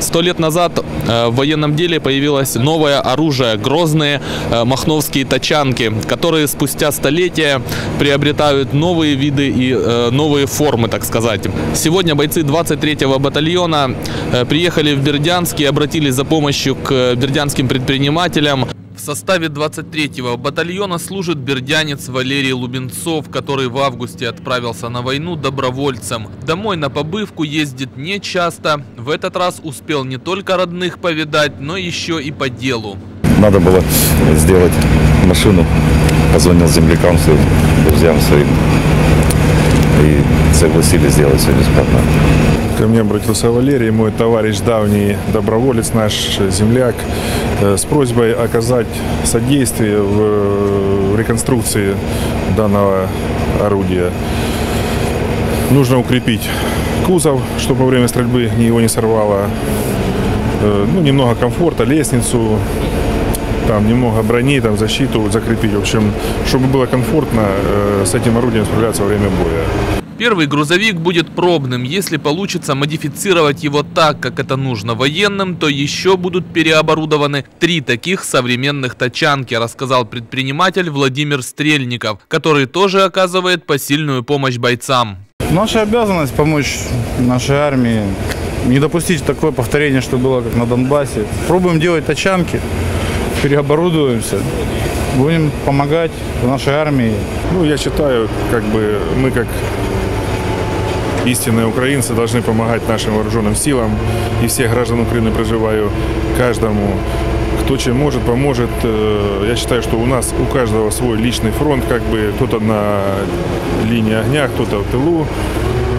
Сто лет назад э, в военном деле появилось новое оружие, грозные э, махновские тачанки, которые спустя столетия приобретают новые виды и э, новые формы, так сказать. Сегодня бойцы 23-го батальона приехали в Бердянск и обратились за помощью к бердянским предпринимателям. В составе 23-го батальона служит бердянец Валерий Лубенцов, который в августе отправился на войну добровольцем. Домой на побывку ездит не часто. В этот раз успел не только родных повидать, но еще и по делу. Надо было сделать машину. Позвонил землякам своим, друзьям своим. И согласились сделать все бесплатно. Ко мне обратился Валерий, мой товарищ, давний доброволец, наш земляк, э, с просьбой оказать содействие в э, реконструкции данного орудия. Нужно укрепить кузов, чтобы во время стрельбы его не сорвало. Э, Ну, немного комфорта, лестницу, там немного брони, там защиту закрепить. В общем, чтобы было комфортно с этим орудием справляться во время боя. Первый грузовик будет пробным. Если получится модифицировать его так, как это нужно военным, то еще будут переоборудованы три таких современных тачанки, рассказал предприниматель Владимир Стрельников, который тоже оказывает посильную помощь бойцам. Наша обязанность помочь нашей армии, не допустить такое повторение, что было как на Донбассе. Пробуем делать тачанки, переоборудуемся, будем помогать нашей армии. Ну, я считаю, как бы мы как истинные украинцы должны помогать нашим вооруженным силам и всех граждан Украины проживаю каждому. Кто чем может, поможет. Я считаю, что у нас у каждого свой личный фронт, как бы кто-то на линии огня, кто-то в тылу.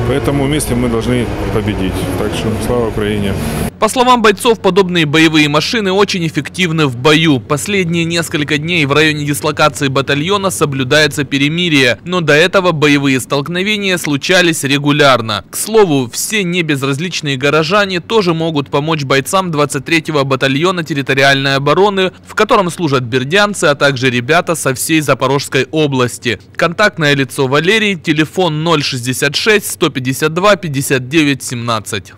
Поэтому вместе мы должны победить. Так что слава Украине. По словам бойцов, подобные боевые машины очень эффективны в бою. Последние несколько дней в районе дислокации батальона соблюдается перемирие, но до этого боевые столкновения случались регулярно. К слову, все небезразличные горожане тоже могут помочь бойцам 23-го батальона территориальной обороны, в котором служат бердянцы, а также ребята со всей Запорожской области. Контактное лицо Валерий, телефон 066 152 59 17.